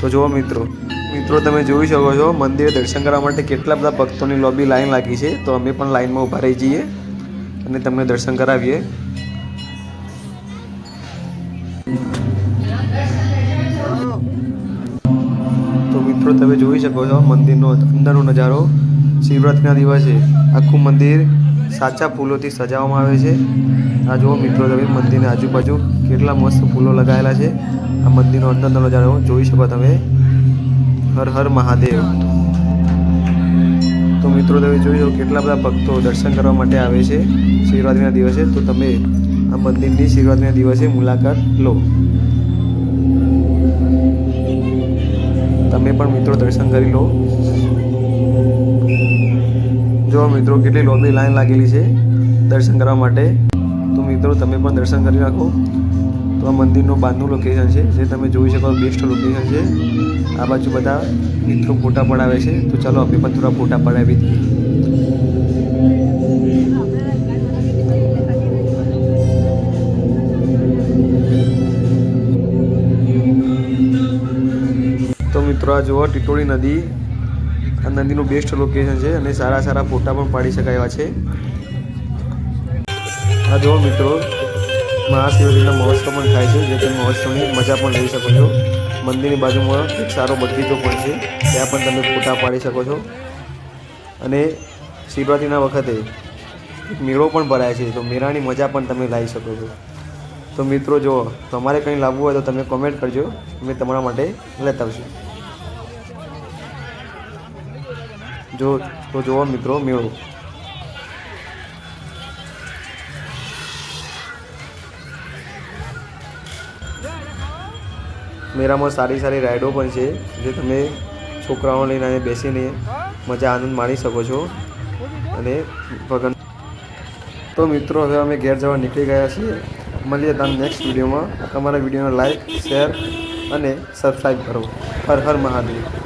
તો જુઓ મિત્રો મિત્રો તમે જોઈ શકો છો, મંદિરે દર્શન કરવા માટે કેટલા બધા ભક્તોની લોબી લાઈન લાગી છે, તો અમે પણ લાઈનમાં ઊભા રહી જઈએ અને તમને દર્શન કરાવીએ. તો મિત્રો તમે જોઈ શકો છો, મંદિરનો અંદરનો નજારો શિવરાત્રિના દિવસે આખું મંદિર સાચા ફૂલોથી સજાવવામાં આવે છે. આ જુઓ મિત્રો તમે, મંદિરની આજુબાજુ કેટલા મસ્ત ફૂલો લગાવેલા છે. આ મંદિરનો અંદરનો નજારો જોઈ શકો તમે. હર હર મહાદેવ. તો મિત્રો, તમે જોઈ શકો કેટલા બધા ભક્તો દર્શન કરવા માટે આવે છે શિવરાત્રિના દિવસે. તો તમે આ મંદિરની શિવરાત્રિના દિવસે મુલાકાત લો. તમે પણ મિત્રો દર્શન કરી લો. જો મિત્રો, કેટલી લોબી લાઈન લાગેલી છે દર્શન કરવા માટે. તો મિત્રો, તમે પણ દર્શન કરી રાખો તો આ મંદિરનું બહારનું લોકેશન છે, જે તમે જોઈ શકો બેસ્ટ લોકેશન છે. આ બાજુ બધા મિત્રો ફોટા પડાવે છે. તો ચાલો આપણે પણ થોડા ફોટા પડાવી તો મિત્રો, આ જુઓ ટીટોળી નદી. આ નદીનું બેસ્ટ લોકેશન છે અને સારા સારા ફોટા પણ પાડી શકાય છે. આ જુઓ મિત્રો મહાશિવરાત્રિના મહોત્સવ પણ થાય છે, જે તમે મહોત્સવની મજા પણ લઈ શકો છો. મંદિરની બાજુમાં એક સારો બગીચો પણ છે, ત્યાં પણ તમે ફોટા પાડી શકો છો. અને શિવરાત્રિના વખતે મેળો પણ ભરાય છે, તો મેળાની મજા પણ તમે લઈ શકો છો. તો મિત્રો, જો તમારે કંઈ લાવવું હોય તો તમે કોમેન્ટ કરજો, અમે તમારા માટે લેતા આવશું. જો, તો જુઓ મિત્રો, મેળો. મેળામાં સારી સારી રાઇડો પણ છે, જે તમે છોકરાઓ લઈને અને બેસીને મજા, આનંદ માણી શકો છો. અને ભગવાન તો મિત્રો, હવે અમે ઘેર જવા નીકળી ગયા છીએ. મળીએ તમને નેક્સ્ટ વિડીયોમાં તમારા વિડીયોને લાઈક શેર અને સબસ્ક્રાઈબ કરો. હર હર મહાદેવ.